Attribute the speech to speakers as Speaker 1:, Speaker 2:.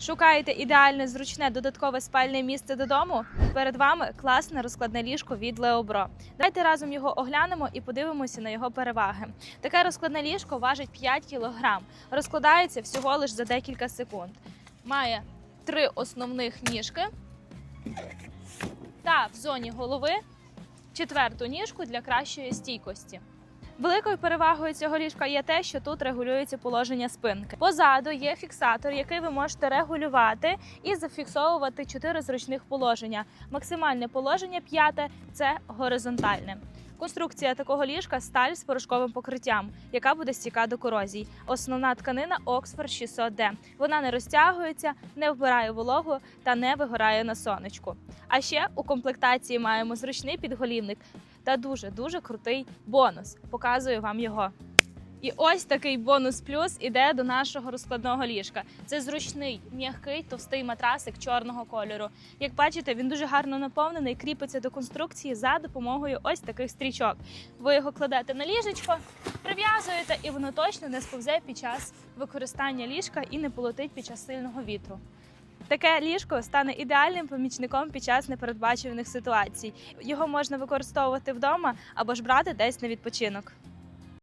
Speaker 1: Шукаєте ідеальне зручне додаткове спальне місце додому? Перед вами класне розкладне ліжко від Леобро. Давайте разом його оглянемо і подивимося на його переваги. Таке розкладне ліжко важить 5 кг, розкладається всього лише за декілька секунд. Має три основних ніжки та в зоні голови четверту ніжку для кращої стійкості. Великою перевагою цього ліжка є те, що тут регулюється положення спинки. Позаду є фіксатор, який ви можете регулювати і зафіксовувати чотири зручних положення. Максимальне положення п'яте це горизонтальне. Конструкція такого ліжка сталь з порошковим покриттям, яка буде стійка до корозій. Основна тканина Oxford 600D. Вона не розтягується, не вбирає вологу та не вигорає на сонечку. А ще у комплектації маємо зручний підголівник та дуже дуже крутий бонус. Показую вам його. І ось такий бонус плюс іде до нашого розкладного ліжка. Це зручний, м'який, товстий матрасик чорного кольору. Як бачите, він дуже гарно наповнений, кріпиться до конструкції за допомогою ось таких стрічок. Ви його кладете на ліжечко, прив'язуєте, і воно точно не сповзе під час використання ліжка і не полетить під час сильного вітру. Таке ліжко стане ідеальним помічником під час непередбачуваних ситуацій. Його можна використовувати вдома або ж брати десь на відпочинок.